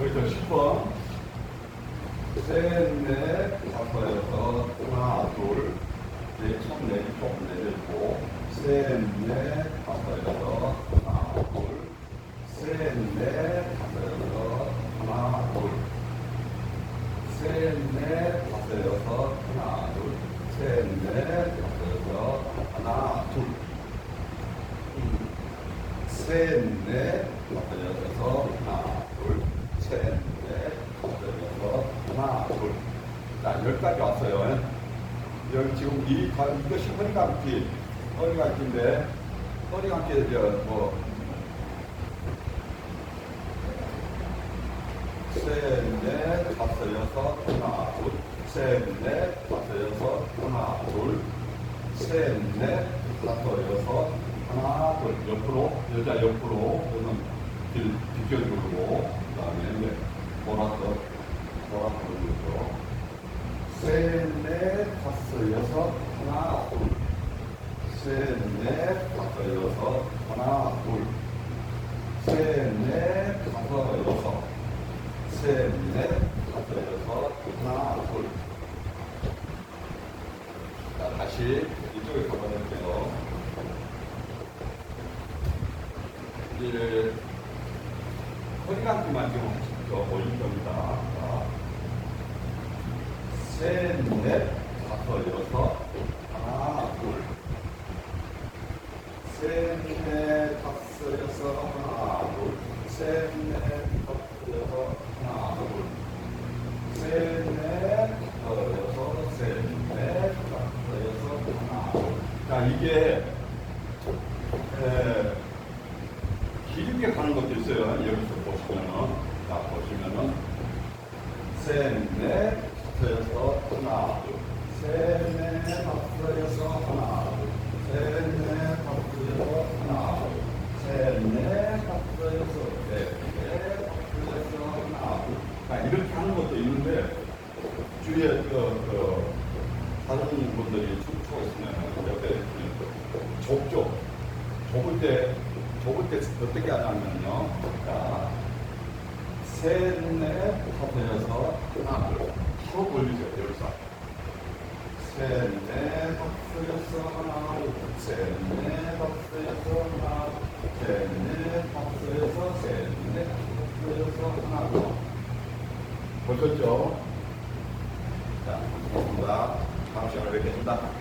여기서 10번. 셋, 넷, 다섯, 여섯, 하나, 둘, 넷, 첫, 넷, 쪽, 넷, 일곱. 셋, 넷, 다섯, 여섯, 하나, 둘. 셋, 넷, 다섯, 여섯, 하나, 둘. 셋, 넷, 다섯, 여섯, 하나, 둘. 셋, 넷, 다섯, 여섯, 하나, 둘. 셋, 넷, 다섯, 여섯, 하나, 둘. 셋, 넷, 여섯, 하나, 둘. 자, 여기까지 왔어요. 여기 지금 이, 가- 이것이 허리 감기, 허리 감기인데, 허리 감기에 저, 뭐, 셋, 넷, 다섯, 여섯, 하나, 둘. 셋, 넷, 다섯, 여섯, 하나, 둘. 셋, 넷, 다섯, 여섯, 하나, 둘. 옆으로, 여자 옆으로, 여는 길, 비껴주고, 그 다음에 이제 돌아서, 돌아서 올리죠. 셋, 넷, 다섯, 여섯, 하나, 둘. 셋, 넷, 다섯, 여섯, 하나, 둘. 셋, 넷, 다섯, 여섯. 셋, 넷, 다섯, 여섯, 하나, 둘. 자, 다시 이쪽에 가보실게요. 이제 허리 감기만 지금 하십시오. 올릴 겁니다. 자, 셋, 넷, 다섯, 여섯, 하나, 둘. 셋, 넷, 다섯, 여섯, 하나, 둘. 셋, 넷, 다섯, 여섯, 하나, 둘. 셋, 넷, 다섯, 여섯, 셋, 넷, 다섯, 여섯, 하나, 둘. 자, 이게, 에, 길게 가는 것도 있어요. 여기서 보시면은. 자, 보시면은. 셋, 넷, 다섯, 여섯, 하나, 둘. 셋, 넷, 다섯, 여섯, 하나, 둘. 셋, 넷, 다섯, 여섯, 하나, 둘. 셋, 넷, 다섯, 여섯, 셋, 넷, 다섯, 여섯, 하나, 둘. 자, 이렇게 하는 것도 있는데, 주위에 그, 그, 다른 분들이 춤추고 있으면 옆에 좁죠. 좁을 때, 좁을 때 어떻게 하냐면요. 자, 셋, 넷, 다섯, 여섯, 하나로 바로 올리세요. 여기서. 셋네 박스였어 하나 셋네 박스였어 하나 셋네 박스였어 셋네 박스였어 하나 보셨죠? 자, 고맙습니다. 다음 시간에 뵙겠습니다.